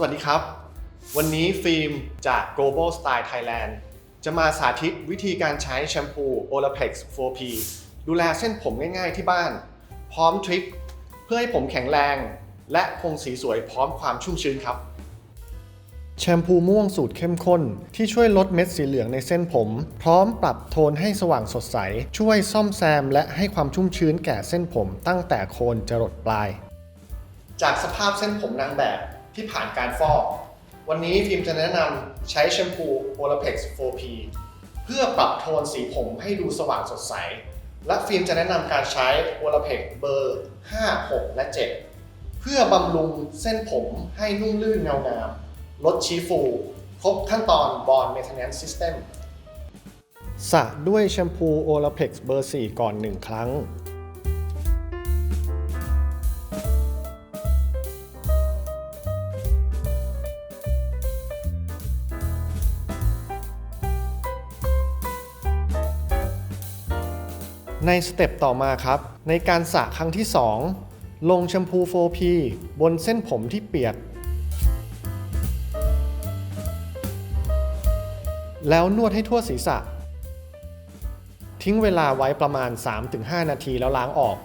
สวัสดีครับ วันนี้ฟิล์มจาก Global Style Thailand จะมาสาธิตวิธีการใช้แชมพู Olaplex 4P ดูแลเส้นผมง่ายๆที่บ้าน พร้อมทริคเพื่อให้ผมแข็งแรง และคงสีสวยพร้อมความชุ่มชื้นครับ แชมพูม่วงสูตรเข้มข้น ที่ช่วยลดเม็ดสีเหลืองในเส้นผม พร้อมปรับโทนให้สว่างสดใส ช่วยซ่อมแซม และให้ความชุ่มชื้นแก่เส้นผมตั้งแต่โคนจรดปลาย จากสภาพเส้นผมนางแบบ ที่ผ่านการฟอก วันนี้ฟิล์มจะแนะนำใช้แชมพู Olaplex 4P เพื่อปรับโทนสีผมให้ดูสว่างสดใส และฟิล์มจะแนะนำการใช้ Olaplex เบอร์ 5 6 และ 7 เพื่อบำรุงเส้นผมให้นุ่มลื่นเงางาม ลดชี้ฟู ครบขั้นตอน Bond Maintenance System สระด้วยแชมพู Olaplex เบอร์ 4 ก่อน 1 ครั้ง ในสเต็ปต่อมาครับ ในการสระครั้งที่ 2 ลงแชมพู 4P บนเส้นผมที่เปียก แล้วนวดให้ทั่วศีรษะ ทิ้งเวลาไว้ประมาณ 3-5 นาทีแล้วล้างออก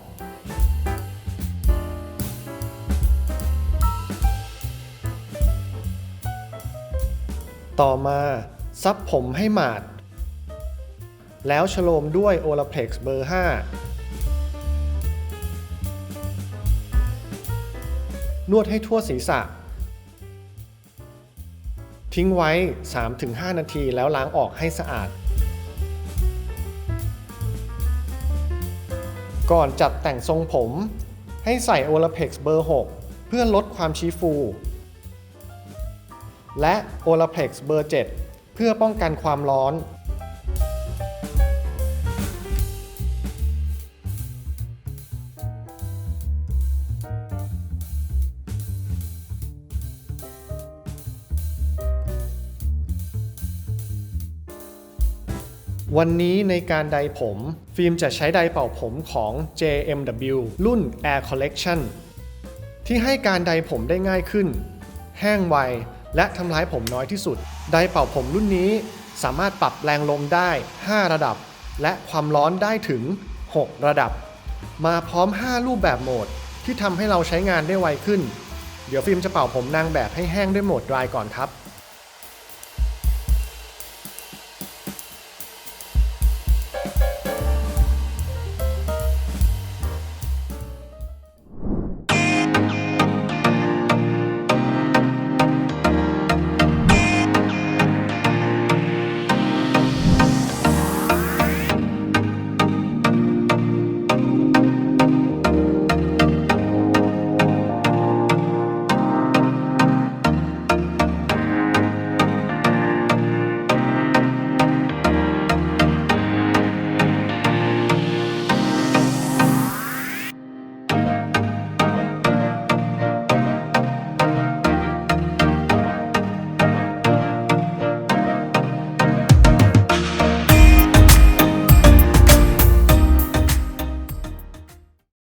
ต่อมาซับผมให้หมาด แล้วฉโลมด้วย Olaplex เบอร์ 5 นวดให้ทั่วศีรษะ ทิ้งไว้ 3-5 นาทีแล้วล้างออกให้สะอาด ก่อนจัดแต่งทรงผม ให้ใส่ Olaplex เบอร์ 6 เพื่อลดความชี้ฟู และ Olaplex เบอร์ 7 เพื่อป้องกันความร้อน วันนี้ในการไดผม ฟิล์มจะใช้ไดเป่าผมของ JMW รุ่น Air Collection ที่ให้การไดผมได้ง่ายขึ้น แห้งไว และทำร้ายผมน้อยที่สุด ไดเป่าผมรุ่นนี้สามารถปรับแรงลมได้ 5 ระดับ และความร้อนได้ถึง 6 ระดับ มาพร้อม 5 รูปแบบโหมดที่ทำให้เราใช้งานได้ไวขึ้น เดี๋ยวฟิล์มจะเป่าผมนางแบบให้แห้งด้วยโหมด dry ก่อนครับ